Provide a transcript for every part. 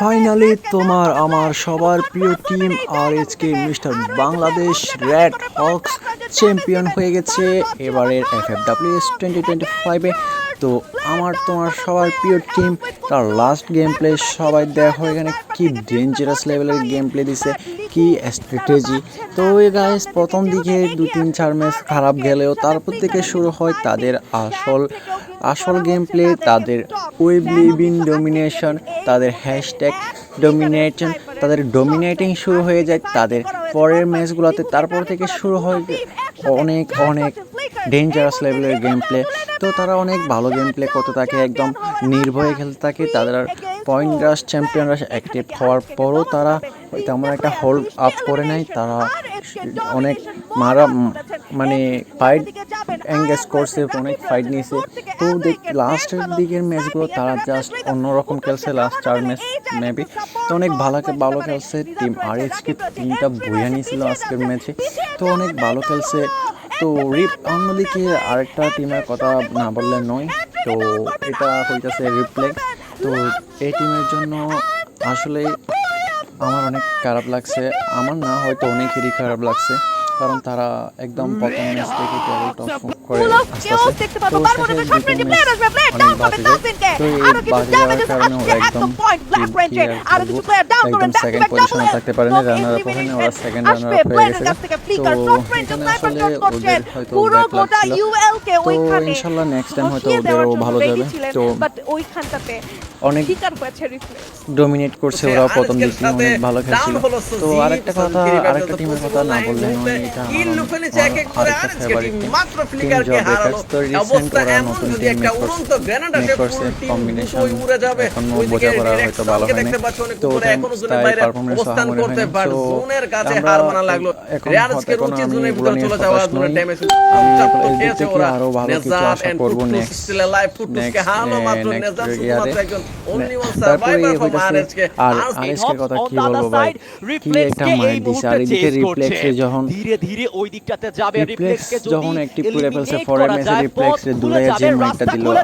Finally তোমার আমার সবার প্রিয় টিম আর HK mister Bangladesh red hawks champion হয়ে গেছে এবারের F F W S twenty twenty ফাইভে তো আমার, তোমার সবার প্রিয় টিম তার লাস্ট গেম প্লে সবাই দেখো এখানে কি ডেঞ্জারাস লেভেলের গেম প্লে দিছে। কি স্ট্র্যাটেজি তো এই গাইস প্রথম দিকে দু তিন চার ম্যাচ খারাপ গেলেও তারপর থেকে শুরু হয় তাদের আসল আসল গেম প্লে তাদের ওয়েব লিভিং ডোমিনেশন তাদের হ্যাশট্যাগ ডোমিনেশন তাদের ডোমিনেটিং শুরু হয়ে যায়, তাদের পরের ম্যাচগুলোতে তারপর থেকে শুরু হয় অনেক অনেক ডেঞ্জারাস লেভেলের গেম প্লে তো তারা অনেক ভালো গেম প্লে করতে থাকে, একদম নির্ভয়ে খেলতে থাকে, তাদের point rush champion rush active হওয়ার পরও তারা তেমন একটা হোল্ড আপ করে নেয় তারা অনেক মারা মানে ফাইট এঙ্গেজ করছে, অনেক ফাইট নিয়েছে। তো দেখ লাস্টের দিকের ম্যাচগুলো তারা জাস্ট অন্যরকম খেলছে লাস্ট চার ম্যাচ মেবি তো অনেক ভালো ভালো খেলছে টিম আর এইচকে টিমটা বইয়া নিয়েছিল আজকের ম্যাচে তো অনেক ভালো খেলছে। তো রিপ অন্যদিকে আরেকটা টিমের কথা না বললে নয়। তো এটা হইতেছে রিপ্লেক্স তো এই টিমের জন্য আসলে আমার অনেক খারাপ লাগছে। আমার না হয়তো অনেকেরই খারাপ লাগছে কারণ তারা একদম প্রথম ম্যাচ থেকে কেবল টপ করে তো ম্যাচ অনেক বাজে। তো এই বাজে যাওয়ার কারণে ওরা একদম একদম সেকেন্ড পজিশনে থাকতে পারেনি রানার আপ ওখানে ওরা সেকেন্ড রানার আপ হয়ে গেছে। তো এখানে আসলে ওদের হয়তো পুরো ব্যাক লাগছিল তো ইনশাল্লাহ নেক্সট টাইম হয়তো ওদেরও ভালো যাবে। তো ওইখানটাতে অনেক শিকার হয়েছে রিফ্লেক্স ডোমিনেট করছে ওরা প্রথম দিকে অনেক ভালো খেলছিল। তো আরেকটা কথা আরেকটা টিমের কথা না বললে নয় এটা আমার আরেকটা ফেভারিট টিম টিম জব তো রিসেন্ট ওরা নতুন টিম মেক করছে কম্বিনেশন এখনও বোঝা হয়তো ভালো তো তো আমরা মানা এখন এখন আমি এগুলো নিয়ে নই। আমি এই দিক থেকে কিছু আশা করব next নেজাত ইয়ারে। আরএসকে আর আরএসকে কথা কি বলব ভাই? কি একটা কে দিছে আর এদিকে রিফ্লেক্সে যখন ধীরে ধীরে ওই দিকটাতে যাবে। রিফ্লেক্সকে যদি যখন অ্যাক্টিভ করে ফেলছে ফরে করা ম্যাচে যায়, রিফ্লেক্স রে পথ দূরে খুলে যে যাবে, দিল। আল্লাহ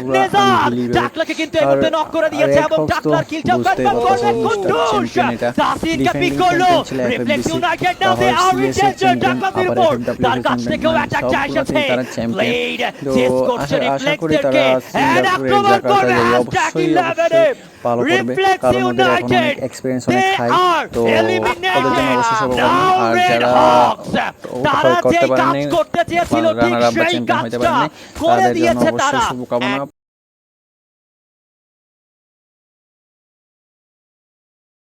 পুরা টাকলাকে কিন্তু এই মুহূর্তে knock করে দিয়েছে এবং টাকলার কিলটা বুঝতেই করবে কুদ্দুস। চ্যাম্পিয়ন এটা। তাসিনকে ডিফেন্ডিং pick করল। চ্যাম্পিয়ন ছিল Reflex FFDC United now they are in danger, টাকলাদের উপর। তার কাছ থেকেও চ্যাম্পিয়ন করছে আক্রমণ করবে অবশ্যই অবশ্যই ভালো করবে। কারণ ওদের এখন অনেক এক্সপিরিয়েন্স অনেক হাই তো ওদের জন্য অবশ্যই শুভকামনা আর যারা করতে পারেনি রানার আপ বা চ্যাম্পিয়ন হতে পারেনি তাদের জন্য অবশ্যই শুভকামনা।